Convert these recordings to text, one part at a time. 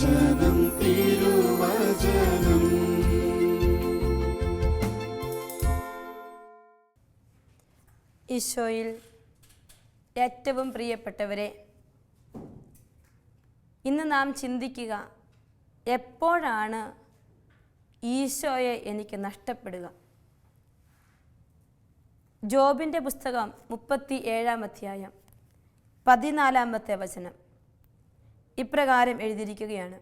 തിരുവചനം തിരുവചനം. ഈശോയിൽ ഏറ്റവും പ്രിയപ്പെട്ടവരെ ഇന്ന് നാം ചിന്തിക്കുക എപ്പോഴാണ് ഈശോയെ എനിക്ക് നഷ്ടപ്പെടുക? ജോബിന്റെ പുസ്തകം മുപ്പത്തി ഏഴാം അധ്യായം പതിനാലാമത്തെ വചനം. ഇപ്രകാരം എഴുതിയിരിക്കുകയാണ്.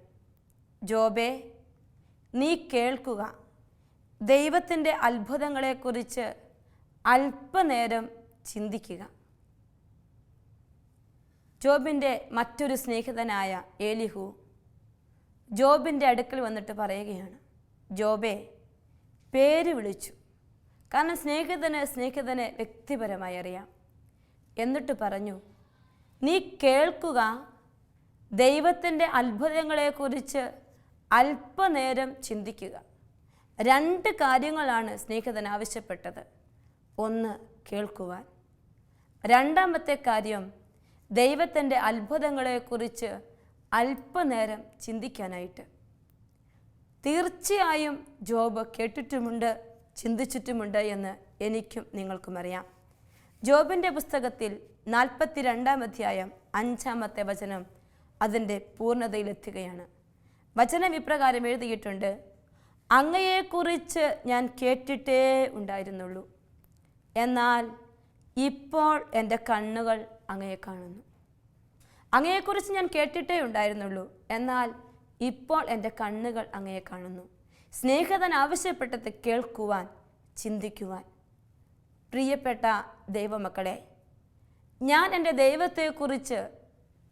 ജോബേ നീ കേൾക്കുക. ദൈവത്തിന്റെ അത്ഭുതങ്ങളെക്കുറിച്ച് അല്പനേരം ചിന്തിക്കുക. ജോബിന്റെ മറ്റൊരു സ്നേഹിതനായ ഏലിഹു ജോബിന്റെ അടുക്കൽ വന്നിട്ട് പറയുകയാണ് ജോബെ പേര് വിളിച്ചു. കാരണം സ്നേഹിതന് സ്നേഹിതനെ വ്യക്തിപരമായി അറിയാം. എന്നിട്ട് പറഞ്ഞു നീ കേൾക്കുക ദൈവത്തിന്റെ അത്ഭുതങ്ങളെക്കുറിച്ച് അല്പനേരം ചിന്തിക്കുക. രണ്ട് കാര്യങ്ങളാണ് സ്നേഹിതൻ ആവശ്യപ്പെട്ടത്. ഒന്ന് കേൾക്കുവാൻ. രണ്ടാമത്തെ കാര്യം ദൈവത്തിന്റെ അത്ഭുതങ്ങളെക്കുറിച്ച് അല്പനേരം ചിന്തിക്കാനായിട്ട്. തീർച്ചയായും ജോബ് കേട്ടിട്ടുമുണ്ട് ചിന്തിച്ചിട്ടുമുണ്ട് എന്ന് എനിക്കും നിങ്ങൾക്കും അറിയാം. ജോബിന്റെ പുസ്തകത്തിൽ നാൽപ്പത്തി രണ്ടാം അധ്യായം അഞ്ചാമത്തെ വചനം അതിന്റെ പൂർണതയിലെത്തുകയാണ്. വചനം ഇപ്രകാരം എഴുതിയിട്ടുണ്ട്. അങ്ങയെക്കുറിച്ച് ഞാൻ കേട്ടിട്ടേ ഉണ്ടായിരുന്നുള്ളൂ. എന്നാൽ ഇപ്പോൾ എന്റെ കണ്ണുകൾ അങ്ങയെ കാണുന്നു. അങ്ങയെക്കുറിച്ച് ഞാൻ കേട്ടിട്ടേ ഉണ്ടായിരുന്നുള്ളൂ. എന്നാൽ ഇപ്പോൾ എന്റെ കണ്ണുകൾ അങ്ങയെ കാണുന്നു. സ്നേഹതൻ ആവശ്യപ്പെട്ടത് കേൾക്കുവാൻ ചിന്തിക്കുവാൻ. പ്രിയപ്പെട്ട ദൈവമക്കളെ ഞാൻ എന്റെ ദൈവത്തെക്കുറിച്ച്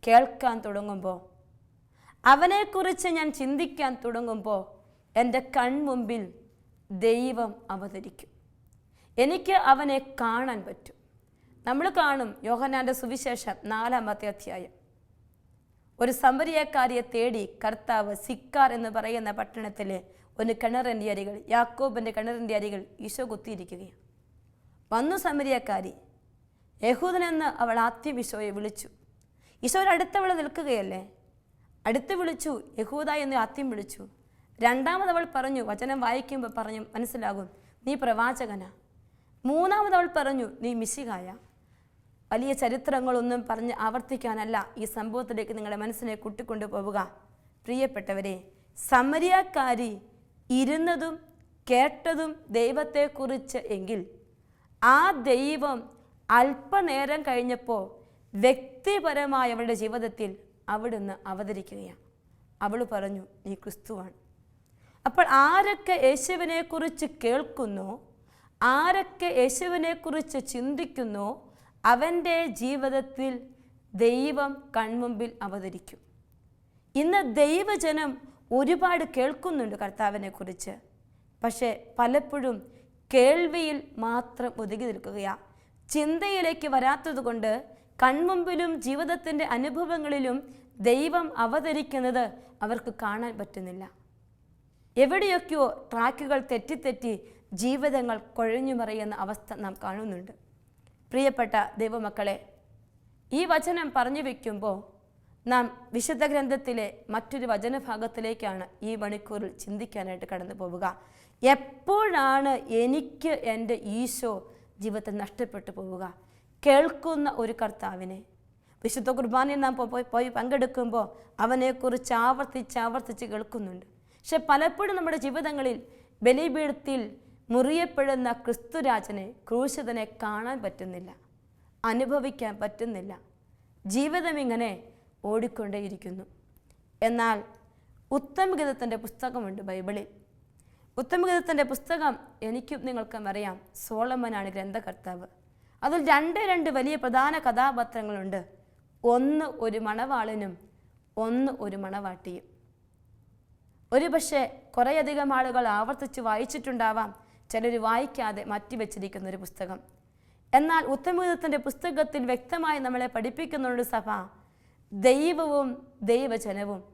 കേൾക്കാൻ തുടങ്ങുമ്പോൾ അവനെക്കുറിച്ച് ഞാൻ ചിന്തിക്കാൻ തുടങ്ങുമ്പോൾ എന്റെ കൺമുമ്പിൽ ദൈവം അവതരിക്കും. എനിക്ക് അവനെ കാണാൻ പറ്റും. നമ്മൾ കാണും യോഹനാന്റെ സുവിശേഷം നാലാമത്തെ അധ്യായം. ഒരു സമരിയക്കാരിയെ തേടി കർത്താവ് സിക്കാർ എന്ന് പറയുന്ന പട്ടണത്തിലെ ഒരു കിണറിന്റെ അരികൾ യാക്കോബിന്റെ കിണറിന്റെ അരികൾ ഈശോ കുത്തിയിരിക്കുകയാണ്. വന്നു സമരിയക്കാരി യഹൂദനെന്ന് അവൾ ആദ്യം ഈശോയെ വിളിച്ചു. ഈശോയുടെ അടുത്തവൾ നിൽക്കുകയല്ലേ? അടുത്ത് വിളിച്ചു യഹൂദ എന്ന് ആദ്യം വിളിച്ചു. രണ്ടാമതവൾ പറഞ്ഞു വചനം വായിക്കുമ്പോൾ പറഞ്ഞു മനസ്സിലാകും നീ പ്രവാചകനാ. മൂന്നാമതവൾ പറഞ്ഞു നീ മിശികായ വലിയ ചരിത്രങ്ങളൊന്നും പറഞ്ഞ് ആവർത്തിക്കാനല്ല ഈ സംഭവത്തിലേക്ക് നിങ്ങളുടെ മനസ്സിനെ കൂട്ടിക്കൊണ്ടു പോവുക. പ്രിയപ്പെട്ടവരെ സമരിയക്കാരി ഇരുന്നതും കേട്ടതും ദൈവത്തെക്കുറിച്ച് എങ്കിൽ ആ ദൈവം അല്പനേരം കഴിഞ്ഞപ്പോൾ വ്യക്തിപരമായ അവളുടെ ജീവിതത്തിൽ അവിടുന്ന് അവതരിക്കുകയാണ്. അവൾ പറഞ്ഞു നീ ക്രിസ്തുവാണ്. അപ്പോൾ ആരൊക്കെ യേശുവിനെക്കുറിച്ച് കേൾക്കുന്നു ആരൊക്കെ യേശുവിനെക്കുറിച്ച് ചിന്തിക്കുന്നു അവന്റെ ജീവിതത്തിൽ ദൈവം കൺമുമ്പിൽ അവതരിക്കും. ഇന്ന് ദൈവജനം ഒരുപാട് കേൾക്കുന്നുണ്ട് കർത്താവിനെക്കുറിച്ച്. പക്ഷേ പലപ്പോഴും കേൾവിയിൽ മാത്രം ഒതുങ്ങി നിൽക്കുകയാണ്. ചിന്തയിലേക്ക് വരാത്തതുകൊണ്ട് കൺമുമ്പിലും ജീവിതത്തിന്റെ അനുഭവങ്ങളിലും ദൈവം അവതരിക്കുന്നത് അവർക്ക് കാണാൻ പറ്റുന്നില്ല. എവിടെയൊക്കെയോ ട്രാക്കുകൾ തെറ്റിത്തെറ്റി ജീവിതങ്ങൾ കൊഴഞ്ഞു മറിയുന്ന അവസ്ഥ നാം കാണുന്നുണ്ട്. പ്രിയപ്പെട്ട ദൈവമക്കളെ ഈ വചനം പറഞ്ഞു വയ്ക്കുമ്പോൾ നാം വിശുദ്ധ ഗ്രന്ഥത്തിലെ മറ്റൊരു വചനഭാഗത്തിലേക്കാണ് ഈ മണിക്കൂറിൽ ചിന്തിക്കാനായിട്ട് കടന്നു പോവുക. എപ്പോഴാണ് എനിക്ക് എന്റെ ഈശോ ജീവിതത്തിൽ നഷ്ടപ്പെട്ടു പോവുക? കേൾക്കുന്ന ഒരു കർത്താവിനെ. വിശുദ്ധ കുർബാനയിൽ നാം പോയി പോയി പങ്കെടുക്കുമ്പോൾ അവനെക്കുറിച്ച് ആവർത്തിച്ച് ആവർത്തിച്ച് കേൾക്കുന്നുണ്ട്. പക്ഷെ പലപ്പോഴും നമ്മുടെ ജീവിതങ്ങളിൽ ബലിപീഠത്തിൽ മുറിയപ്പെടുന്ന ക്രിസ്തുരാജനെ ക്രൂശിതനെ കാണാൻ പറ്റുന്നില്ല അനുഭവിക്കാൻ പറ്റുന്നില്ല. ജീവിതം ഇങ്ങനെ ഓടിക്കൊണ്ടേയിരിക്കുന്നു. എന്നാൽ ഉത്തമഗീതത്തിന്റെ പുസ്തകമുണ്ട് ബൈബിളിൽ. ഉത്തമഗീതത്തിന്റെ പുസ്തകം എനിക്കും നിങ്ങൾക്കും അറിയാം. സോളമനാണ് ഗ്രന്ഥകർത്താവ്. അതിൽ രണ്ട് രണ്ട് വലിയ പ്രധാന കഥാപാത്രങ്ങളുണ്ട്. ഒന്ന് ഒരു മണവാളനും ഒന്ന് ഒരു മണവാട്ടിയും. ഒരുപക്ഷെ കുറേയധികം ആളുകൾ ആവർത്തിച്ച് വായിച്ചിട്ടുണ്ടാവാം ചിലർ വായിക്കാതെ മാറ്റിവെച്ചിരിക്കുന്ന ഒരു പുസ്തകം. എന്നാൽ ഉത്തമീതത്തിന്റെ പുസ്തകത്തിൽ വ്യക്തമായി നമ്മളെ പഠിപ്പിക്കുന്നുണ്ട് സഭ. ദൈവവും ദൈവജനവും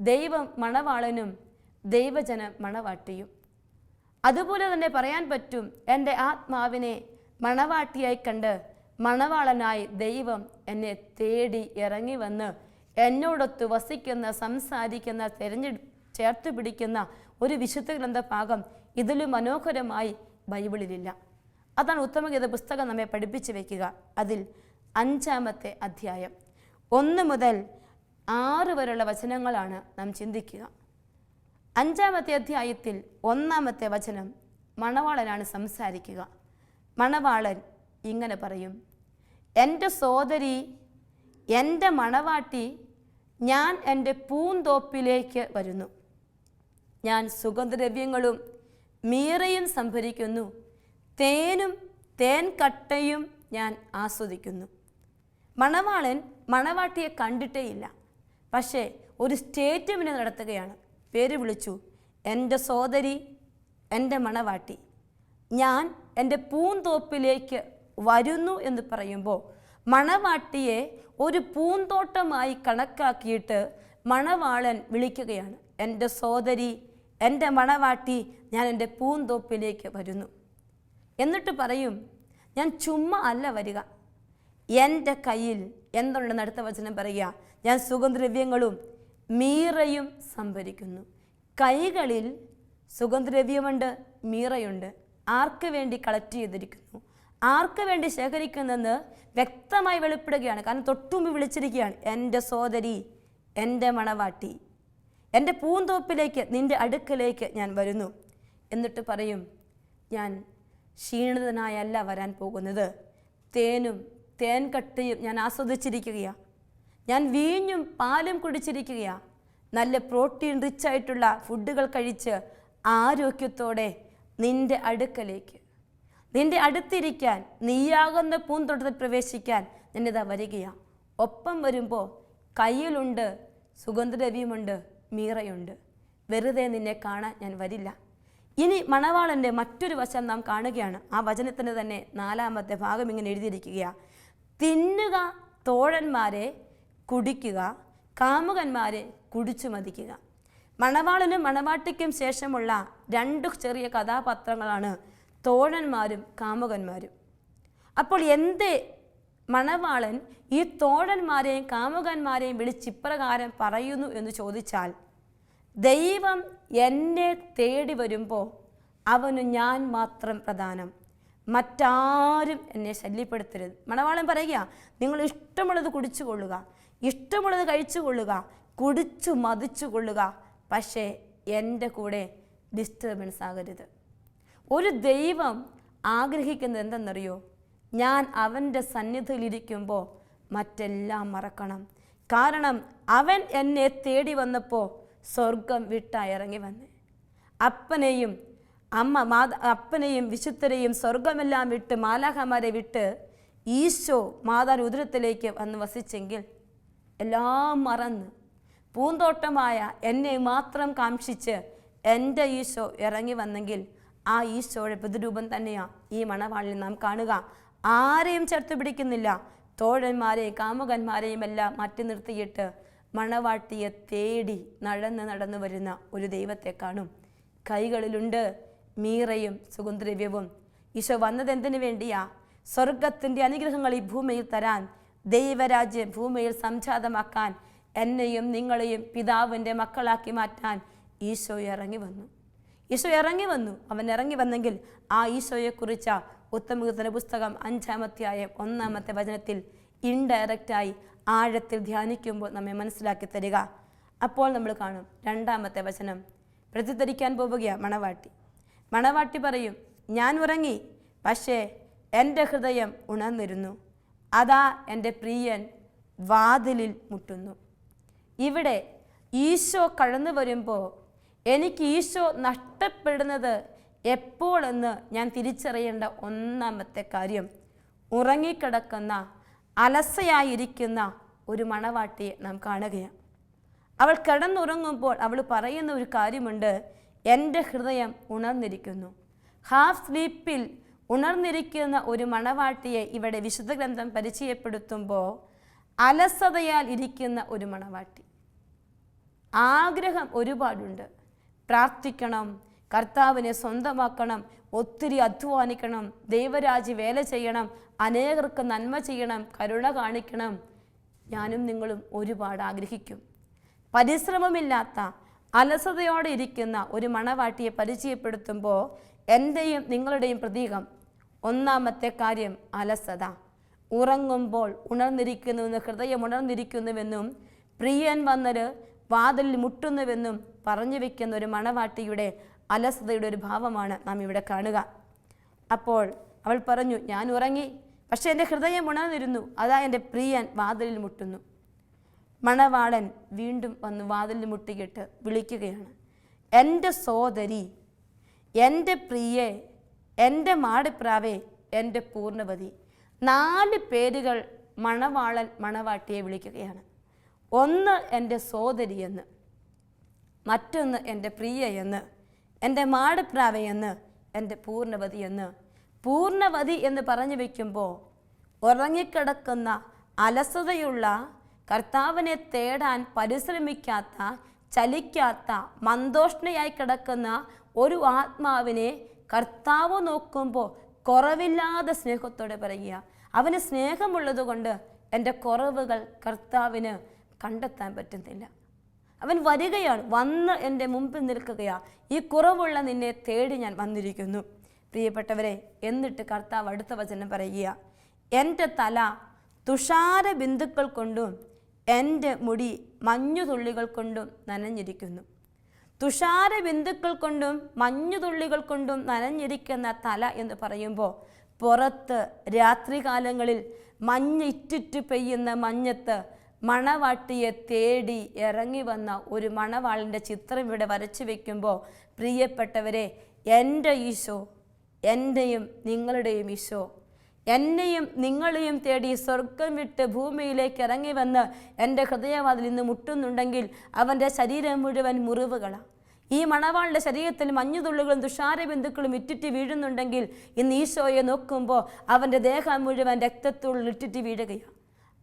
ദൈവം മണവാളനും ദൈവജനം മണവാട്ടിയും. അതുപോലെ തന്നെ പറയാൻ പറ്റും എന്റെ ആത്മാവിനെ മണവാട്ടിയായി കണ്ട് മണവാളനായി ദൈവം എന്നെ തേടി ഇറങ്ങി വന്ന് എന്നോടൊത്ത് വസിക്കുന്ന സംസാരിക്കുന്ന തെരഞ്ഞെ ചേർത്ത് പിടിക്കുന്ന ഒരു വിശുദ്ധ ഗ്രന്ഥ ഭാഗം ഇതിലും മനോഹരമായി ബൈബിളിലില്ല. അതാണ് ഉത്തമഗീത പുസ്തകം നമ്മെ പഠിപ്പിച്ചു വയ്ക്കുക അതിൽ അഞ്ചാമത്തെ അധ്യായം. ഒന്ന് മുതൽ ആറ് വരെയുള്ള വചനങ്ങളാണ് നാം ചിന്തിക്കുക. അഞ്ചാമത്തെ അധ്യായത്തിൽ ഒന്നാമത്തെ വചനം മണവാളനാണ് സംസാരിക്കുക. മണവാളൻ ഇങ്ങനെ പറയും എന്റെ സോദരി എന്റെ മണവാട്ടി ഞാൻ എന്റെ പൂന്തോപ്പിലേക്ക് വരുന്നു. ഞാൻ സുഗന്ധദ്രവ്യങ്ങളും മീറയും സംഭരിക്കുന്നു. തേനും തേൻ കട്ടയും ഞാൻ ആസ്വദിക്കുന്നു. മണവാളൻ മണവാട്ടിയെ കണ്ടിട്ടേയില്ല. പക്ഷേ ഒരു സ്റ്റേറ്റ്മെന്റ് നടത്തുകയാണ്. പേര് വിളിച്ചു എന്റെ സോദരി എന്റെ മണവാട്ടി. ഞാൻ എന്റെ പൂന്തോപ്പിലേക്ക് വരുന്നു എന്ന് പറയുമ്പോൾ മണവാട്ടിയെ ഒരു പൂന്തോട്ടമായി കണക്കാക്കിയിട്ട് മണവാളൻ വിളിക്കുകയാണ് എന്റെ സോദരി എന്റെ മണവാട്ടി ഞാൻ എന്റെ പൂന്തോപ്പിലേക്ക് വരുന്നു എന്നിട്ട് പറയും ഞാൻ ചുമ്മാ അല്ല വരിക. എന്റെ കയ്യിൽ എന്തുണ്ടെന്ന് അടുത്ത വചനം പറയുക. ഞാൻ സുഗന്ധദ്രവ്യങ്ങളും മീറയും സംഭരിക്കുന്നു. കൈകളിൽ സുഗന്ധദ്രവ്യമുണ്ട് മീറയുണ്ട്. ആർക്ക് വേണ്ടി കളക്ട് ചെയ്തിരിക്കുന്നു? ആർക്ക് വേണ്ടി ശേഖരിക്കുന്നെന്ന് വ്യക്തമായി വെളിപ്പെടുകയാണ്. കാരണം തൊട്ടുമുമ്പ് വിളിച്ചിരിക്കുകയാണ് എന്റെ സോദരി എന്റെ മണവാട്ടി എന്റെ പൂന്തോപ്പിലേക്ക് നിന്റെ അടുക്കലേക്ക് ഞാൻ വരുന്നു എന്നിട്ട് പറയും ഞാൻ ക്ഷീണിതനായല്ല വരാൻ പോകുന്നത്. തേനും തേൻ കട്ടയും ഞാൻ ആസ്വദിച്ചിരിക്കുകയാണ് ഞാൻ വീഞ്ഞും പാലും കുടിച്ചിരിക്കുകയാണ് നല്ല പ്രോട്ടീൻ റിച്ച് ആയിട്ടുള്ള ഫുഡുകൾ കഴിച്ച് ആരോഗ്യത്തോടെ നിന്റെ അടുക്കലേക്ക്. നിന്റെ അടുത്തിരിക്കാൻ നീയാകുന്ന പൂന്തോട്ടത്തിൽ പ്രവേശിക്കാൻ ഞാനിതാ വരികയാണ് ഒപ്പം വരുമ്പോൾ കയ്യിലുണ്ട് സുഗന്ധരവിയുമുണ്ട് മീറയുണ്ട്. വെറുതെ നിന്നെ കാണാൻ ഞാൻ വരില്ല. ഇനി മണവാളന്റെ മറ്റൊരു വശം നാം കാണുകയാണ്. ആ വചനത്തിന് തന്നെ നാലാമത്തെ ഭാഗം ഇങ്ങനെ എഴുതിയിരിക്കുകയാണ് തിന്നുക തോഴന്മാരെ കുടിക്കുക കാമുകന്മാരെ കുടിച്ചു മതിക്കുക മണവാളനും മണവാട്ടിക്കും ശേഷമുള്ള രണ്ട് ചെറിയ കഥാപാത്രങ്ങളാണ് തോഴന്മാരും കാമുകന്മാരും. അപ്പോൾ എന്ത് മണവാളൻ ഈ തോഴന്മാരെയും കാമുകന്മാരെയും വിളിച്ച് ഇപ്രകാരം പറയുന്നു എന്ന് ചോദിച്ചാൽ ദൈവം എന്നെ തേടി വരുമ്പോൾ അവന് ഞാൻ മാത്രം പ്രധാനം. മറ്റാരും എന്നെ ശല്യപ്പെടുത്തരുത്. മണവാളൻ പറയുക നിങ്ങൾ ഇഷ്ടമുള്ളത് കുടിച്ചു കൊള്ളുക ഇഷ്ടമുള്ളത് കഴിച്ചു കൊള്ളുക കുടിച്ചു മതിച്ചു കൊള്ളുക പക്ഷേ എന്റെ കൂടെ ഡിസ്റ്റർബൻസ് ആകരുത്. ഒരു ദൈവം ആഗ്രഹിക്കുന്നത് എന്തെന്നറിയോ? ഞാൻ അവന്റെ സന്നിധിയിലിരിക്കുമ്പോൾ മറ്റെല്ലാം മറക്കണം. കാരണം അവൻ എന്നെ തേടി വന്നപ്പോൾ സ്വർഗം വിട്ടായിറങ്ങി വന്നു. അപ്പനെയും അമ്മ മാത അപ്പനെയും വിശുദ്ധരെയും സ്വർഗമെല്ലാം വിട്ട് മാലാഹമാരെ വിട്ട് ഈശോ മാതാ ഉദരത്തിലേക്ക് വന്ന് വസിച്ചെങ്കിൽ എല്ലാം മറന്ന് പൂന്തോട്ടമായ എന്നെ മാത്രം കാക്ഷിച്ച് എന്റെ ഈശോ ഇറങ്ങി വന്നെങ്കിൽ ആ ഈശോയുടെ പ്രതിരൂപം തന്നെയാണ് ഈ മണവാളിൽ നാം കാണുക. ആരെയും ചേർത്ത് പിടിക്കുന്നില്ല. തോഴന്മാരെയും കാമുകന്മാരെയും എല്ലാം മാറ്റി നിർത്തിയിട്ട് മണവാട്ടിയെ തേടി നടന്ന് നടന്നു വരുന്ന ഒരു ദൈവത്തെ കാണും. കൈകളിലുണ്ട് മീറയും സുഗന്ധദ്രവ്യവും. ഈശോ വന്നത് എന്തിനു വേണ്ടിയാ? സ്വർഗത്തിന്റെ അനുഗ്രഹങ്ങൾ ഈ ഭൂമിയിൽ തരാൻ ദൈവരാജ്യം ഭൂമിയിൽ സംജാതമാക്കാൻ എന്നെയും നിങ്ങളെയും പിതാവിന്റെ മക്കളാക്കി മാറ്റാൻ ഈശോ ഇറങ്ങി വന്നു. ഈശോ ഇറങ്ങി വന്നു. അവൻ ഇറങ്ങി വന്നെങ്കിൽ ആ ഈശോയെക്കുറിച്ച ഉത്തമകീർത്തന പുസ്തകം അഞ്ചാമത്തെയായ ഒന്നാമത്തെ വചനത്തിൽ ഇൻഡയറക്റ്റായി ആഴത്തിൽ ധ്യാനിക്കുമ്പോൾ നമ്മെ മനസ്സിലാക്കി തരിക. അപ്പോൾ നമ്മൾ കാണും രണ്ടാമത്തെ വചനം. പ്രതിധരിക്കാൻ പോവുകയാണ് മണവാട്ടി. മണവാട്ടി പറയും ഞാൻ ഉറങ്ങി പക്ഷേ എന്റെ ഹൃദയം ഉണർന്നിരുന്നു. അതാ എന്റെ പ്രിയൻ വാതിലിൽ മുട്ടുന്നു. ഇവിടെ ഈശോ കടന്നു വരുമ്പോൾ എനിക്ക് ഈശോ നഷ്ടപ്പെടുന്നത് എപ്പോഴെന്ന് ഞാൻ തിരിച്ചറിയേണ്ട ഒന്നാമത്തെ കാര്യം. ഉറങ്ങിക്കിടക്കുന്ന അലസയായിരിക്കുന്ന ഒരു മണവാട്ടിയെ നാം കാണുകയാണ്. അവൾ കിടന്നുറങ്ങുമ്പോൾ അവൾ പറയുന്ന ഒരു കാര്യമുണ്ട്. എന്റെ ഹൃദയം ഉണർന്നിരിക്കുന്നു. ഹാഫ് സ്ലീപ്പിൽ ഉണർന്നിരിക്കുന്ന ഒരു മണവാട്ടിയെ ഇവിടെ വിശുദ്ധ ഗ്രന്ഥം പരിചയപ്പെടുത്തുമ്പോൾ അലസതയാൽ ഇരിക്കുന്ന ഒരു മണവാട്ടി. ആഗ്രഹം ഒരുപാടുണ്ട്. പ്രാർത്ഥിക്കണം കർത്താവിനെ സ്വന്തമാക്കണം ഒത്തിരി അധ്വാനിക്കണം ദൈവരാജി വേല ചെയ്യണം അനേകർക്ക് നന്മ ചെയ്യണം കരുണ കാണിക്കണം. ഞാനും നിങ്ങളും ഒരുപാട് ആഗ്രഹിക്കും. പരിശ്രമമില്ലാത്ത അലസതയോടെ ഇരിക്കുന്ന ഒരു മണവാട്ടിയെ പരിചയപ്പെടുത്തുമ്പോൾ എന്റെയും നിങ്ങളുടെയും പ്രതീകം. ഒന്നാമത്തെ കാര്യം അലസത. ഉറങ്ങുമ്പോൾ ഉണർന്നിരിക്കുന്നുവെന്ന് ഹൃദയം ഉണർന്നിരിക്കുന്നുവെന്നും പ്രിയൻ വന്നത് വാതിലിൽ മുട്ടുന്നുവെന്നും പറഞ്ഞു വെക്കുന്ന ഒരു മണവാട്ടിയുടെ അലസതയുടെ ഒരു ഭാവമാണ് നാം ഇവിടെ കാണുക. അപ്പോൾ അവൾ പറഞ്ഞു ഞാൻ ഉറങ്ങി. പക്ഷേ എന്റെ ഹൃദയം ഉണർന്നിരുന്നു. അതാ എന്റെ പ്രിയൻ വാതിലിൽ മുട്ടുന്നു. മണവാളൻ വീണ്ടും വന്ന് വാതിലിൽ മുട്ടിയിട്ട് വിളിക്കുകയാണ് എന്റെ സോദരി എന്റെ പ്രിയെ എന്റെ മാടിപ്രാവേ എന്റെ പൂർണപതി. നാല് പേരുകൾ മണവാളൻ മണവാട്ടിയെ വിളിക്കുകയാണ്. ഒന്ന് എന്റെ സോദരി എന്ന് മറ്റൊന്ന് എന്റെ പ്രിയ എന്ന് എന്റെ മാടപ്രാവയെന്ന് എന്റെ പൂർണവതി എന്ന്. പൂർണവതി എന്ന് പറഞ്ഞു വയ്ക്കുമ്പോൾ ഉറങ്ങിക്കിടക്കുന്ന അലസതയുള്ള കർത്താവിനെ തേടാൻ പരിശ്രമിക്കാത്ത ചലിക്കാത്ത മന്ദോഷ്ണയായി കിടക്കുന്ന ഒരു ആത്മാവിനെ കർത്താവ് നോക്കുമ്പോൾ കുറവില്ലാതെ സ്നേഹത്തോടെ പറയുക. അവന് സ്നേഹമുള്ളത് കൊണ്ട് എന്റെ കുറവുകൾ കർത്താവിന് കണ്ടെത്താൻ പറ്റുന്നില്ല. അവൻ വരികയാണ് വന്ന് എന്റെ മുമ്പിൽ നിൽക്കുകയാണ് ഈ കുറവുള്ള നിന്നെ തേടി ഞാൻ വന്നിരിക്കുന്നു. പ്രിയപ്പെട്ടവരെ എന്നിട്ട് കർത്താവ് അടുത്ത വചനം പറയുക എന്റെ തല തുഷാര ബിന്ദുക്കൾ കൊണ്ടും എന്റെ മുടി മഞ്ഞുതുള്ളികൾ കൊണ്ടും നനഞ്ഞിരിക്കുന്നു. തുഷാര ബിന്ദുക്കൾ കൊണ്ടും മഞ്ഞുതുള്ളികൾ കൊണ്ടും നനഞ്ഞിരിക്കുന്ന തല എന്ന് പറയുമ്പോൾ പുറത്ത് രാത്രികാലങ്ങളിൽ മഞ്ഞ് ഇറ്റിറ്റ് പെയ്യുന്ന മഞ്ഞത്ത് മണവാട്ടിയെ തേടി ഇറങ്ങി വന്ന ഒരു മണവാളിന്റെ ചിത്രം ഇവിടെ വരച്ചു വെക്കുമ്പോൾ പ്രിയപ്പെട്ടവരെ എന്റെ ഈശോ എന്റെയും നിങ്ങളുടെയും ഈശോ എന്നെയും നിങ്ങളെയും തേടി സ്വർഗം വിട്ട് ഭൂമിയിലേക്ക് ഇറങ്ങി വന്ന് എന്റെ ഹൃദയവാതിൽ ഇന്ന് മുട്ടുന്നുണ്ടെങ്കിൽ അവന്റെ ശരീരം മുഴുവൻ മുറിവുകളാണ് ഈ മണവാളുടെ ശരീരത്തിൽ മഞ്ഞുതുള്ളുകളും തുഷാര ബിന്ദുക്കളും ഇറ്റിറ്റ് വീഴുന്നുണ്ടെങ്കിൽ ഇന്ന് ഈശോയെ നോക്കുമ്പോൾ അവന്റെ ദേഹം മുഴുവൻ രക്തത്തുള്ളിൽ ഇറ്റിറ്റ് വീഴുകയാണ്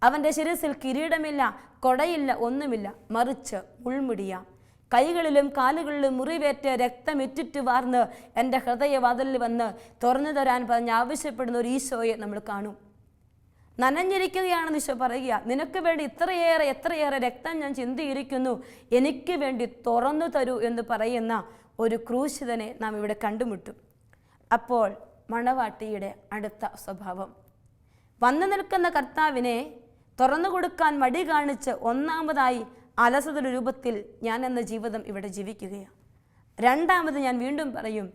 അവന്റെ ശിരസിൽ കിരീടമില്ല കൊടയില്ല ഒന്നുമില്ല. മറിച്ച് ഉൾമുടിയ. കൈകളിലും കാലുകളിലും മുറിവേറ്റ് രക്തം ഇറ്റിറ്റ് വാർന്ന് എന്റെ ഹൃദയവാതിലിൽ വന്ന് തുറന്നു തരാൻ പറഞ്ഞ് ആവശ്യപ്പെടുന്ന ഒരു ഈശോയെ നമ്മൾ കാണും. നനഞ്ഞിരിക്കുകയാണെന്ന് ഈശോ പറയുക നിനക്ക് വേണ്ടി ഇത്രയേറെ എത്രയേറെ രക്തം ഞാൻ ചിന്തിയിരിക്കുന്നു. എനിക്ക് വേണ്ടി തുറന്നു തരൂ എന്ന് പറയുന്ന ഒരു ക്രൂശിതനെ നാം ഇവിടെ കണ്ടുമുട്ടും. അപ്പോൾ മണവാട്ടിയുടെ അടുത്ത സ്വഭാവം. വന്നു നിൽക്കുന്ന കർത്താവിനെ തുറന്നു കൊടുക്കാൻ മടി കാണിച്ച് ഒന്നാമതായി അലസതയുടെ രൂപത്തിൽ ഞാൻ എന്ന ജീവിതം ഇവിടെ ജീവിക്കുകയാണ്. രണ്ടാമത് ഞാൻ വീണ്ടും പറയും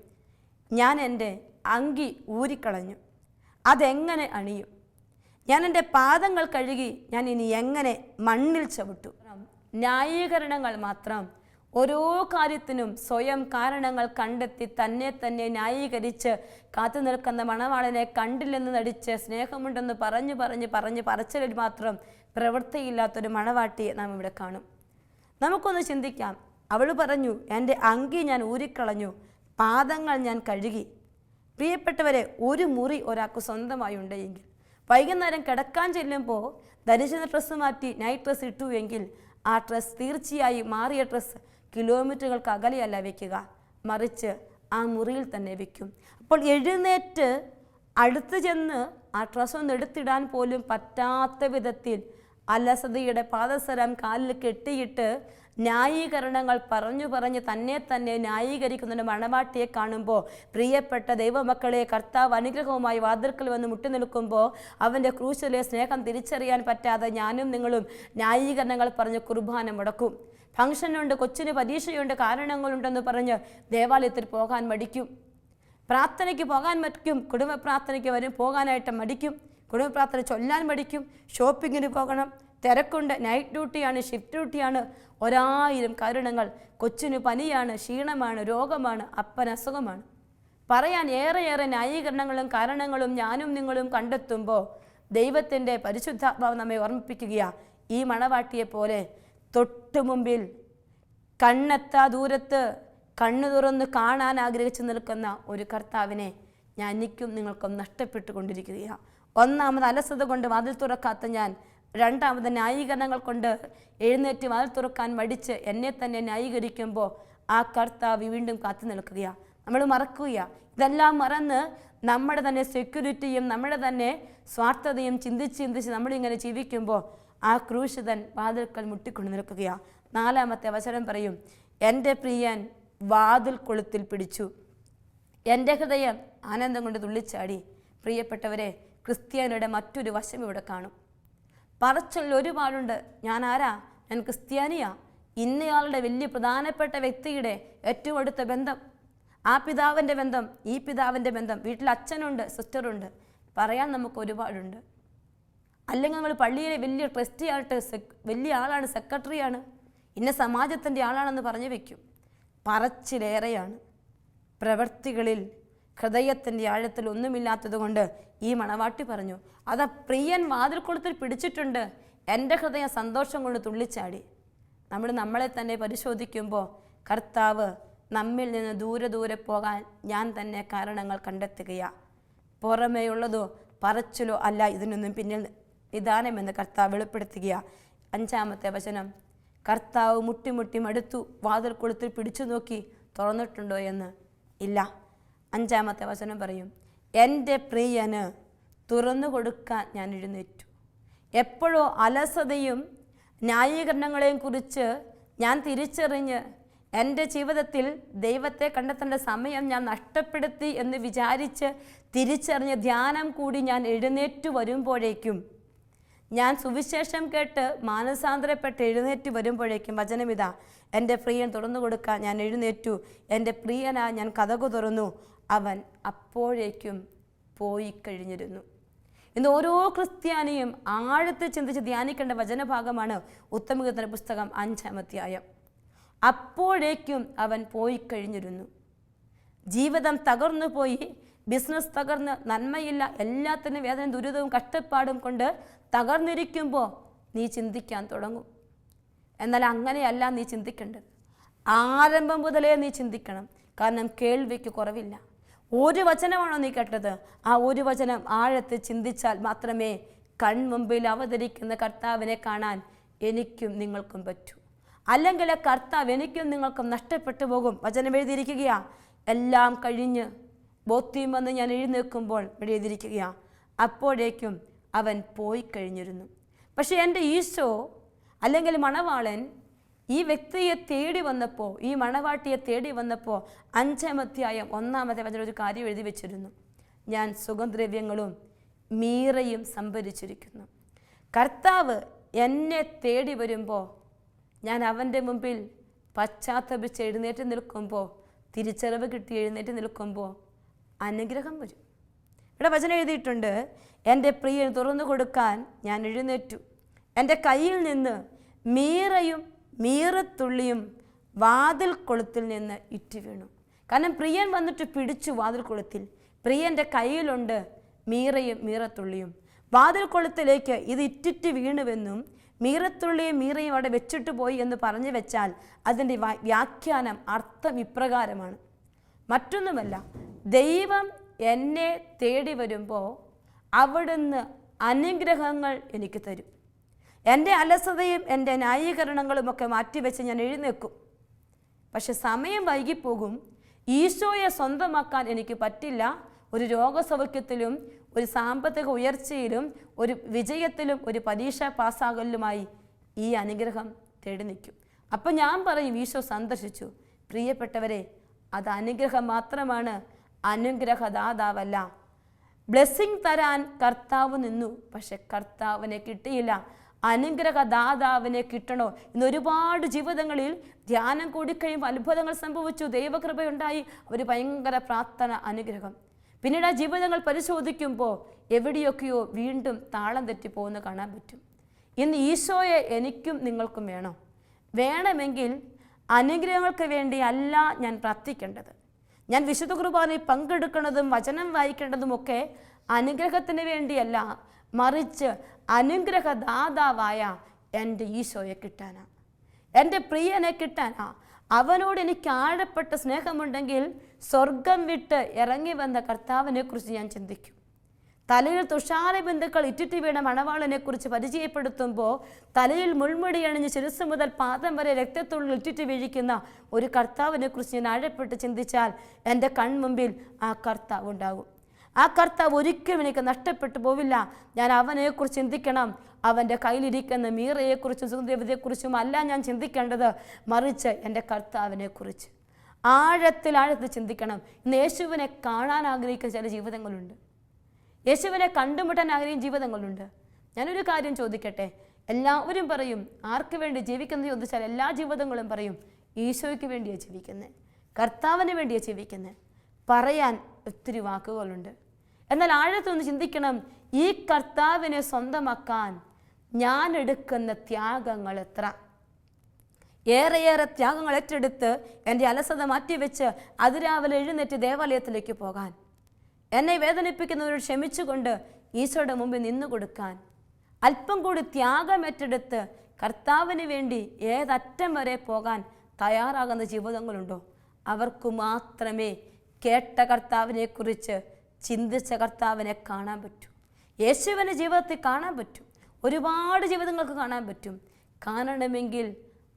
ഞാൻ എന്റെ അങ്കി ഊരിക്കളഞ്ഞു. അതെങ്ങനെ അണിയും? ഞാൻ എന്റെ പാദങ്ങൾ കഴുകി ഞാൻ ഇനി എങ്ങനെ മണ്ണിൽ ചവിട്ടു? ന്യായീകരണങ്ങൾ മാത്രം ഓരോ കാര്യത്തിനും സ്വയം കാരണങ്ങൾ കണ്ടെത്തി തന്നെ തന്നെ ന്യായീകരിച്ച് കാത്തു നിൽക്കുന്ന മണവാളനെ കണ്ടില്ലെന്ന് നടിച്ച് സ്നേഹമുണ്ടെന്ന് പറഞ്ഞു പറഞ്ഞ് പറഞ്ഞ് പറച്ചിലിൽ മാത്രം പ്രവൃത്തിയില്ലാത്തൊരു മണവാട്ടിയെ നാം ഇവിടെ കാണും. നമുക്കൊന്ന് ചിന്തിക്കാം. അവൾ പറഞ്ഞു എന്റെ അങ്കി ഞാൻ ഊരിക്കളഞ്ഞു. പാദങ്ങൾ ഞാൻ കഴുകി. പ്രിയപ്പെട്ടവരെ ഒരു മുറി ഒരാൾക്ക് സ്വന്തമായി ഉണ്ടെങ്കിൽ. വൈകുന്നേരം കിടക്കാൻ ചെല്ലുമ്പോൾ ധരിച്ചിരുന്ന ഡ്രസ്സ് മാറ്റി നൈറ്റ് ഡ്രസ്സ് ഇട്ടു എങ്കിൽ ആ ഡ്രസ്സ് തീർച്ചയായും മാറിയ ഡ്രസ്സ് കിലോമീറ്ററുകൾക്ക് അകലെയല്ല വെക്കുക മറിച്ച് ആ മുറിയിൽ തന്നെ വെക്കും. അപ്പോൾ എഴുന്നേറ്റ് അടുത്ത് ചെന്ന് ആ ഡ്രസ്സ് ഒന്ന് എടുത്തിടാൻ പോലും പറ്റാത്ത വിധത്തിൽ അലസതയുടെ പാദസരം കാലിൽ കെട്ടിയിട്ട് ന്യായീകരണങ്ങൾ പറഞ്ഞു പറഞ്ഞ് തന്നെ തന്നെ ന്യായീകരിക്കുന്ന ഒരു മണവാട്ടിയെ കാണുമ്പോൾ പ്രിയപ്പെട്ട ദൈവമക്കളെ കർത്താവ് അനുഗ്രഹവുമായി വാതിൽക്കൽ വന്ന് മുട്ടി നിൽക്കുമ്പോൾ അവന്റെ ക്രൂശിലെ സ്നേഹം തിരിച്ചറിയാൻ പറ്റാതെ ഞാനും നിങ്ങളും ന്യായീകരണങ്ങൾ പറഞ്ഞ് കുർബാന മുടക്കും. ഫംഗ്ഷനുണ്ട് കൊച്ചിന് പരീക്ഷയുണ്ട് കാരണങ്ങളുണ്ടെന്ന് പറഞ്ഞ് ദേവാലയത്തിൽ പോകാൻ മടിക്കും. പ്രാർത്ഥനയ്ക്ക് പോകാൻ മടിക്കും കുടുംബ പ്രാർത്ഥനയ്ക്ക് വരും പോകാനായിട്ട് മടിക്കും. കുടുംബ പ്രാർത്ഥന ചൊല്ലാൻ മടിക്കും ഷോപ്പിങ്ങിന് പോകണം. തിരക്കുണ്ട് നൈറ്റ് ഡ്യൂട്ടിയാണ് ഷിഫ്റ്റ് ഡ്യൂട്ടിയാണ്. ഒരായിരം കരുണങ്ങൾ കൊച്ചിനു പനിയാണ് ക്ഷീണമാണ് രോഗമാണ് അപ്പൻ അസുഖമാണ്. പറയാൻ ഏറെയേറെ ന്യായീകരണങ്ങളും കാരണങ്ങളും ഞാനും നിങ്ങളും കണ്ടെത്തുമ്പോൾ ദൈവത്തിന്റെ പരിശുദ്ധാത്മാവ് നമ്മെ ഓർമ്മിപ്പിക്കുകയാ. ഈ മണവാട്ടിയെ പോലെ തൊട്ടു മുമ്പിൽ കണ്ണെത്താ ദൂരത്ത് കണ്ണു തുറന്ന് കാണാൻ ആഗ്രഹിച്ചു നിൽക്കുന്ന ഒരു കർത്താവിനെ ഞാൻ എനിക്കും നിങ്ങൾക്കും നഷ്ടപ്പെട്ടുകൊണ്ടിരിക്കുകയാണ് ഒന്നാമത് അലസത കൊണ്ട് വാതിൽ തുറക്കാത്ത ഞാൻ രണ്ടാമത് ന്യായീകരണങ്ങൾ കൊണ്ട് എഴുന്നേറ്റ് വാതിൽ തുറക്കാൻ മടിച്ച് എന്നെ തന്നെ ന്യായീകരിക്കുമ്പോൾ ആ കർത്താവ് വീണ്ടും കാത്തു നിൽക്കുകയാണ് നമ്മൾ മറക്കുക ഇതെല്ലാം മറന്ന് നമ്മുടെ തന്നെ സെക്യൂരിറ്റിയും നമ്മുടെ തന്നെ സ്വാർത്ഥതയും ചിന്തിച്ച് ചിന്തിച്ച് നമ്മളിങ്ങനെ ജീവിക്കുമ്പോൾ ആ ക്രൂശിതൻ വാതിൽക്കൽ മുട്ടിക്കൊണ്ട് നിൽക്കുകയാണ് നാലാമത്തെ അവസരം പറയും എന്റെ പ്രിയൻ വാതിൽ കൊളുത്തിൽ പിടിച്ചു. എന്റെ ഹൃദയം ആനന്ദം കൊണ്ട് തുള്ളിച്ചാടി. പ്രിയപ്പെട്ടവരെ ക്രിസ്ത്യാനിയുടെ മറ്റൊരു വശം ഇവിടെ കാണും. പറച്ചുള്ള ഒരുപാടുണ്ട്. ഞാൻ ആരാ ഞാൻ ക്രിസ്ത്യാനിയാ. ഇന്നയാളുടെ വലിയ പ്രധാനപ്പെട്ട വ്യക്തിയുടെ ഏറ്റവും അടുത്ത ബന്ധം. ആ പിതാവിന്റെ ബന്ധം ഈ പിതാവിന്റെ ബന്ധം. വീട്ടിൽ അച്ഛനുണ്ട് സിസ്റ്ററുണ്ട്. പറയാൻ നമുക്ക് ഒരുപാടുണ്ട്. അല്ലെങ്കിൽ നമ്മൾ പള്ളിയിലെ വലിയ ട്രസ്റ്റി ആയിട്ട് വലിയ ആളാണ് സെക്രട്ടറിയാണ് ഇന്ന സമാജത്തിന്റെ ആളാണെന്ന് പറഞ്ഞു വയ്ക്കും പറച്ചിലേറെയാണ്. പ്രവൃത്തികളിൽ ഹൃദയത്തിന്റെ ആഴത്തിൽ ഒന്നുമില്ലാത്തതുകൊണ്ട് ഈ മണവാട്ടി പറഞ്ഞു അതാ പ്രിയൻ വാതിൽക്കുളത്തിൽ പിടിച്ചിട്ടുണ്ട്. എന്റെ ഹൃദയം സന്തോഷം കൊണ്ട് തുള്ളിച്ചാടി. നമ്മൾ നമ്മളെ തന്നെ പരിശോധിക്കുമ്പോൾ കർത്താവ് നമ്മിൽ നിന്ന് ദൂരെ ദൂരെ പോകാൻ ഞാൻ തന്നെ കാരണങ്ങൾ കണ്ടെത്തുകയാണ് പുറമേയുള്ളതോ പറച്ചിലോ അല്ല ഇതിനൊന്നും പിന്നിൽ നിദാനമെന്ന് കർത്താവ് വെളിപ്പെടുത്തുകയാണ് അഞ്ചാമത്തെ വചനം കർത്താവ് മുട്ടിമുട്ടി മടുത്തു വാതിൽ കൊളുത്തിൽ പിടിച്ചു നോക്കി തുറന്നിട്ടുണ്ടോ എന്ന്? ഇല്ല. അഞ്ചാമത്തെ വചനം പറയും എന്റെ പ്രിയന് തുറന്നു കൊടുക്കാൻ ഞാൻ എഴുന്നേറ്റു. എപ്പോഴോ അലസതയും ന്യായീകരണങ്ങളെയും കുറിച്ച് ഞാൻ തിരിച്ചറിഞ്ഞ് എന്റെ ജീവിതത്തിൽ ദൈവത്തെ കണ്ടെത്തേണ്ട സമയം ഞാൻ നഷ്ടപ്പെടുത്തി എന്ന് വിചാരിച്ച് തിരിച്ചറിഞ്ഞ് ധ്യാനം കൂടി ഞാൻ എഴുന്നേറ്റ് വരുമ്പോഴേക്കും ഞാൻ സുവിശേഷം കേട്ട് മാനസാന്തരപ്പെട്ട് എഴുന്നേറ്റ് വരുമ്പോഴേക്കും വചനമിതാ എന്റെ പ്രിയൻ തുറന്നു കൊടുക്കാൻ ഞാൻ എഴുന്നേറ്റു. എന്റെ പ്രിയനാ ഞാൻ കഥകു തുറന്നു. അവൻ അപ്പോഴേക്കും പോയി കഴിഞ്ഞിരുന്നു. ഇന്ന് ഓരോ ക്രിസ്ത്യാനിയും ആഴത്തിൽ ചിന്തിച്ച് ധ്യാനിക്കേണ്ട വചനഭാഗമാണ് ഉത്തമകീർത്തന പുസ്തകം അഞ്ചാം അധ്യായം. അപ്പോഴേക്കും അവൻ പോയി കഴിഞ്ഞിരുന്നു. ജീവിതം തകർന്നു പോയി ബിസിനസ് തകർന്ന് നന്മയില്ല എല്ലാത്തിനും വേദന ദുരിതവും കഷ്ടപ്പാടും കൊണ്ട് തകർന്നിരിക്കുമ്പോൾ നീ ചിന്തിക്കാൻ തുടങ്ങും. എന്നാൽ അങ്ങനെയല്ല നീ ചിന്തിക്കേണ്ടത്. ആരംഭം മുതലേ നീ ചിന്തിക്കണം. കാരണം കേൾവിക്ക് കുറവില്ല. ഒരു വചനമാണോ നീ കേട്ടത്? ആ ഒരു വചനം ആഴത്ത് ചിന്തിച്ചാൽ മാത്രമേ കൺമുമ്പിൽ അവതരിക്കുന്ന കർത്താവിനെ കാണാൻ എനിക്കും നിങ്ങൾക്കും പറ്റൂ. അല്ലെങ്കിൽ കർത്താവ് എനിക്കും നിങ്ങൾക്കും നഷ്ടപ്പെട്ടു പോകും. വചനം എഴുതിയിരിക്കുകയാ എല്ലാം കഴിഞ്ഞ് ബോധ്യം വന്ന് ഞാൻ എഴുന്നേൽക്കുമ്പോൾ എഴുതിയിരിക്കുകയാ അപ്പോഴേക്കും അവൻ പോയി കഴിഞ്ഞിരുന്നു. പക്ഷേ എന്റെ ഈശോ അല്ലെങ്കിൽ മണവാളൻ ഈ വ്യക്തിയെ തേടി വന്നപ്പോൾ ഈ മണവാട്ടിയെ തേടി വന്നപ്പോൾ അഞ്ചാം അധ്യായം ഒന്നാമത്തെ വചനം ഒരു കാര്യം എഴുതി വെച്ചിരുന്നു. ഞാൻ സുഗന്ധദ്രവ്യങ്ങളും മീറയും സംഭരിച്ചിരിക്കുന്നു. കർത്താവ് എന്നെ തേടി വരുമ്പോൾ ഞാൻ അവന്റെ മുമ്പിൽ പശ്ചാത്തപിച്ച് എഴുന്നേറ്റ് നിൽക്കുമ്പോൾ തിരിച്ചറിവ് കിട്ടി എഴുന്നേറ്റ് നിൽക്കുമ്പോൾ അനുഗ്രഹം വരും. ഇവിടെ വചനം എഴുതിയിട്ടുണ്ട് എന്റെ പ്രിയൻ തുറന്നു കൊടുക്കാൻ ഞാൻ എഴുന്നേറ്റു. എന്റെ കയ്യിൽ നിന്ന് മീറയും മീറത്തുള്ളിയും വാതിൽ കൊളുത്തിൽ നിന്ന് ഇറ്റു വീണു. കാരണം പ്രിയൻ വന്നിട്ട് പിടിച്ചു വാതിൽ കൊളുത്തിൽ. പ്രിയന്റെ കയ്യിലുണ്ട് മീറയും മീറത്തുള്ളിയും. വാതിൽ കൊളുത്തിലേക്ക് ഇത് ഇറ്റിറ്റ് വീണുവെന്നും മീറത്തുള്ളിയും മീറയും അവിടെ വെച്ചിട്ട് പോയി എന്ന് പറഞ്ഞു വെച്ചാൽ അതിന്റെ വ്യാഖ്യാനം അർത്ഥം ഇപ്രകാരമാണ്. മറ്റൊന്നുമല്ല ദൈവം എന്നെ തേടി വരുമ്പോൾ അവിടുന്ന് അനുഗ്രഹങ്ങൾ എനിക്ക് തരും. എന്റെ അലസതയും എന്റെ ന്യായീകരണങ്ങളുമൊക്കെ മാറ്റിവെച്ച് ഞാൻ എഴുന്നേക്കും പക്ഷെ സമയം വൈകിപ്പോകും. ഈശോയെ സ്വന്തമാക്കാൻ എനിക്ക് പറ്റില്ല. ഒരു രോഗസൗഖ്യത്തിലും ഒരു സാമ്പത്തിക ഉയർച്ചയിലും ഒരു വിജയത്തിലും ഒരു പരീക്ഷ പാസ്സാകലുമായി ഈ അനുഗ്രഹം തേടി നിൽക്കും. അപ്പം ഞാൻ പറയും ഈശോ സന്ദർശിച്ചു. പ്രിയപ്പെട്ടവരെ അത് അനുഗ്രഹം മാത്രമാണ്. അനുഗ്രഹദാതാവല്ല. ബ്ലെസ്സിങ് തരാൻ കർത്താവ് നിന്നു പക്ഷെ കർത്താവിനെ കിട്ടിയില്ല. അനുഗ്രഹദാതാവിനെ കിട്ടണോ? ഇന്ന് ഒരുപാട് ജീവിതങ്ങളിൽ ധ്യാനം കൂടിക്കഴിയുമ്പോൾ അത്ഭുതങ്ങൾ സംഭവിച്ചു. ദൈവകൃപയുണ്ടായി. അവർ ഭയങ്കര പ്രാർത്ഥന അനുഗ്രഹം. പിന്നീട് ആ ജീവിതങ്ങൾ പരിശോധിക്കുമ്പോൾ എവിടെയൊക്കെയോ വീണ്ടും താളം തെറ്റിപ്പോകുന്ന കാണാൻ പറ്റും. ഇന്ന് ഈശോയെ എനിക്കും നിങ്ങൾക്കും വേണം. വേണമെങ്കിൽ അനുഗ്രഹങ്ങൾക്ക് വേണ്ടി അല്ല ഞാൻ പ്രാർത്ഥിക്കേണ്ടത്. ഞാൻ വിശുദ്ധ കുർബാനയിൽ പങ്കെടുക്കുന്നതും വചനം വായിക്കേണ്ടതുമൊക്കെ അനുഗ്രഹത്തിന് വേണ്ടിയല്ല. മറിച്ച് അനുഗ്രഹദാതാവായ എന്റെ ഈശോയെ കിട്ടാനാണ് എന്റെ പ്രിയനെ കിട്ടാനാ. അവനോട് എനിക്ക് ആഴപ്പെട്ട സ്നേഹമുണ്ടെങ്കിൽ സ്വർഗം വിട്ട് ഇറങ്ങി വന്ന കർത്താവിനെ കുറിച്ച് ഞാൻ ചിന്തിക്കും. തലയിൽ തുഷാര ബന്ധുക്കൾ ഇറ്റിറ്റി വീണ മണവാളനെ കുറിച്ച് പരിചയപ്പെടുത്തുമ്പോൾ തലയിൽ മുൾമുടി അണിഞ്ഞ് ശിരസ് മുതൽ പാദം വരെ രക്തത്തുള്ളിൽ ഇറ്റിറ്റി വീഴിക്കുന്ന ഒരു കർത്താവിനെ കുറിച്ച് ഞാൻ ആഴപ്പെട്ട് ചിന്തിച്ചാൽ എന്റെ കൺമുമ്പിൽ ആ കർത്താവ് ഉണ്ടാകും. ആ കർത്താവ് ഒരിക്കലും എനിക്ക് നഷ്ടപ്പെട്ടു പോവില്ല. ഞാൻ അവനെക്കുറിച്ച് ചിന്തിക്കണം. അവന്റെ കയ്യിലിരിക്കുന്ന മീറയെക്കുറിച്ചും സുന്ദരവതിയെക്കുറിച്ചും അല്ല ഞാൻ ചിന്തിക്കേണ്ടത്. മറിച്ച് എന്റെ കർത്താവിനെക്കുറിച്ച്. ആഴത്തിൽ ആഴത്തിൽ ചിന്തിക്കണം. ഇന്ന് യേശുവിനെ കാണാൻ ആഗ്രഹിക്കുന്ന ചില ജീവിതങ്ങളുണ്ട്. യേശുവിനെ കണ്ടുമുട്ടാൻ ആഗ്രഹിക്കുന്ന ജീവിതങ്ങളുണ്ട്. ഞാനൊരു കാര്യം ചോദിക്കട്ടെ? എല്ലാവരും പറയും ആർക്ക് വേണ്ടി ജീവിക്കുന്നത്? ചോദിച്ചാൽ എല്ലാ ജീവിതങ്ങളും പറയും ഈശോയ്ക്ക് വേണ്ടിയാണ് ജീവിക്കുന്നത് കർത്താവിന് വേണ്ടിയാണ് ജീവിക്കുന്നത് പറയാൻ ഒത്തിരി വാക്കുകളുണ്ട്. എന്നാൽ ആഴത്തൊന്ന് ചിന്തിക്കണം. ഈ കർത്താവിനെ സ്വന്തമാക്കാൻ ഞാൻ എടുക്കുന്ന ത്യാഗങ്ങൾ എത്ര? ഏറെയേറെ ത്യാഗങ്ങൾ ഏറ്റെടുത്ത് എന്റെ അലസത മാറ്റിവെച്ച് അതിരാവിലെ എഴുന്നേറ്റ് ദേവാലയത്തിലേക്ക് പോകാൻ. എന്നെ വേദനിപ്പിക്കുന്നവരോട് ക്ഷമിച്ചുകൊണ്ട് ഈശോയുടെ മുമ്പിൽ നിന്നു കൊടുക്കാൻ. അല്പം കൂടി ത്യാഗം ഏറ്റെടുത്ത് കർത്താവിന് വേണ്ടി ഏതറ്റം വരെ പോകാൻ തയ്യാറാകുന്ന ജീവിതങ്ങളുണ്ടോ? അവർക്ക് മാത്രമേ കേട്ട കർത്താവിനെക്കുറിച്ച് ചിന്തിച്ച കർത്താവിനെ കാണാൻ പറ്റും. യേശുവിന്റെ ജീവിതത്തിൽ കാണാൻ പറ്റും. ഒരുപാട് ജീവിതങ്ങൾക്ക് കാണാൻ പറ്റും. കാണണമെങ്കിൽ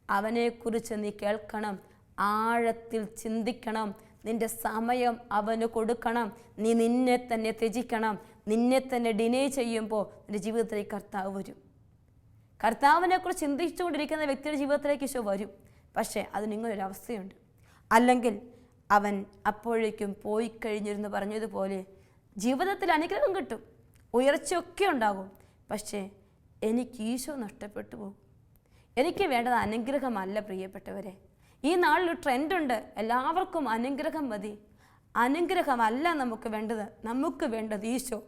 അവനെക്കുറിച്ച് നീ കേൾക്കണം. ആഴത്തിൽ ചിന്തിക്കണം. നിന്റെ സമയം അവന് കൊടുക്കണം. നീ നിന്നെ തന്നെ ത്യജിക്കണം. നിന്നെ തന്നെ ഡിനേ ചെയ്യുമ്പോൾ നിന്റെ ജീവിതത്തിലേക്ക് കർത്താവ് വരും. കർത്താവിനെക്കുറിച്ച് ചിന്തിച്ചുകൊണ്ടിരിക്കുന്ന വ്യക്തിയുടെ ജീവിതത്തിലേക്ക് ഈശോ വരും. പക്ഷേ അത് നിങ്ങളൊരു അവസ്ഥയുണ്ട് അല്ലെങ്കിൽ അവൻ അപ്പോഴേക്കും പോയി കഴിഞ്ഞിരുന്നു പറഞ്ഞതുപോലെ ജീവിതത്തിൽ അനുഗ്രഹം കിട്ടും. ഉയർച്ചയൊക്കെ ഉണ്ടാകും. പക്ഷേ എനിക്ക് ഈശോ നഷ്ടപ്പെട്ടു പോകും. എനിക്ക് വേണ്ടത് അനുഗ്രഹമല്ല പ്രിയപ്പെട്ടവരെ. ഈ നാളിലൊരു ട്രെൻഡുണ്ട്. എല്ലാവർക്കും അനുഗ്രഹം മതി. അനുഗ്രഹമല്ല നമുക്ക് വേണ്ടത്. നമുക്ക് വേണ്ടത് ഈശോ.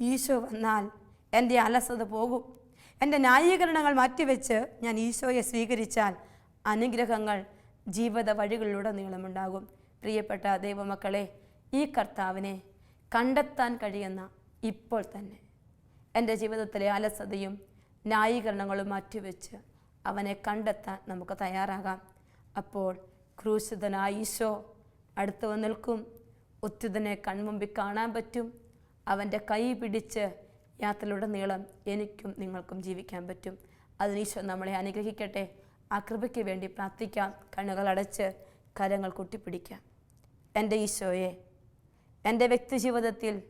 ഈശോ വന്നാൽ എന്റെ അലസത പോകും. എന്റെ ന്യായീകരണങ്ങൾ മാറ്റിവെച്ച് ഞാൻ ഈശോയെ സ്വീകരിച്ചാൽ അനുഗ്രഹങ്ങൾ ജീവിത വഴികളിലൂടെ നീളമുണ്ടാകും പ്രിയപ്പെട്ട ദൈവമക്കളെ ഈ കർത്താവിനെ കണ്ടെത്താൻ കഴിയുന്ന ഇപ്പോൾ തന്നെ. എന്റെ ജീവിതത്തിലെ അലസതയും ന്യായീകരണങ്ങളും മാറ്റിവെച്ച് അവനെ കണ്ടെത്താൻ നമുക്ക് തയ്യാറാകാം. അപ്പോൾ ക്രൂശിതനായ ഈശോ അടുത്ത് നിൽക്കും. ഉത്തിതനെ കൺമുമ്പിൽ കാണാൻ പറ്റും. അവന്റെ കൈ പിടിച്ച് യാത്രയുടെ നീളം എനിക്കും നിങ്ങൾക്കും ജീവിക്കാൻ പറ്റും. അതിന് ഈശോ നമ്മളെ അനുഗ്രഹിക്കട്ടെ. ആ കൃപയ്ക്ക് വേണ്ടി പ്രാർത്ഥിക്കാം. കണ്ണുകൾ അടച്ച് കരങ്ങൾ കൊട്ടിപ്പിടിക്കാം. എന്റെ ഈശോയെ എന്റെ വ്യക്തി ജീവിതത്തിൽ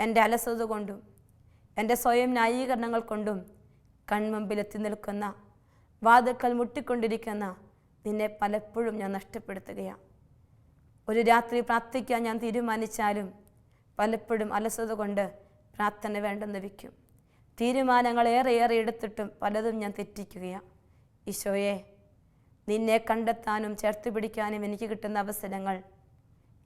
എന്റെ അലസത കൊണ്ടും എന്റെ സ്വയം ന്യായീകരണങ്ങൾ കൊണ്ടും കൺമുമ്പിലെത്തി നിൽക്കുന്ന വാതുക്കൾ മുട്ടിക്കൊണ്ടിരിക്കുന്ന നിന്നെ പലപ്പോഴും ഞാൻ നഷ്ടപ്പെടുത്തുകയാണ്. ഒരു രാത്രി പ്രാർത്ഥിക്കാൻ ഞാൻ തീരുമാനിച്ചാലും പലപ്പോഴും അലസത കൊണ്ട് പ്രാർത്ഥന വേണ്ടെന്ന് വയ്ക്കും. തീരുമാനങ്ങൾ ഏറെ ഏറെ എടുത്തിട്ടും പലതും ഞാൻ തെറ്റിക്കുകയാണ്. ഈശോയെ നിന്നെ കണ്ടെത്താനും ചേർത്ത് പിടിക്കാനും എനിക്ക് കിട്ടുന്ന അവസരങ്ങൾ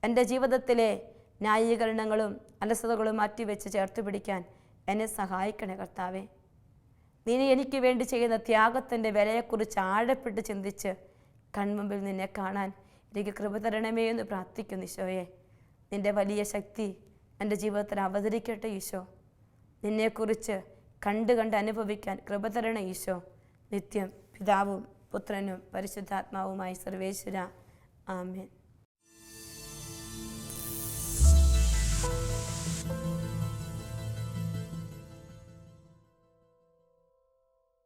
എന്റെ ജീവിതത്തിലെ ന്യായീകരണങ്ങളും അലസതകളും മാറ്റിവെച്ച് ചേർത്ത് പിടിക്കാൻ എന്നെ സഹായിക്കണേ കർത്താവേ. നീ എനിക്ക് വേണ്ടി ചെയ്യുന്ന ത്യാഗത്തിന്റെ വിലയെക്കുറിച്ച് ആഴപ്പെട്ട് ചിന്തിച്ച് കൺമുമ്പിൽ നിന്നെ കാണാൻ എനിക്ക് കൃപ തരണമേ എന്ന് പ്രാർത്ഥിക്കുന്നു ഈശോയെ. നിന്റെ വലിയ ശക്തി എന്റെ ജീവിതത്തിൽ അവതരിക്കട്ടെ ഈശോ. നിന്നെക്കുറിച്ച് കണ്ട് കണ്ട് അനുഭവിക്കാൻ കൃപ തരണ ഈശോ. നിത്യം പിതാവും പുത്രനും പരിശുദ്ധാത്മാവുമായി സർവേശ്വര. ആമേൻ.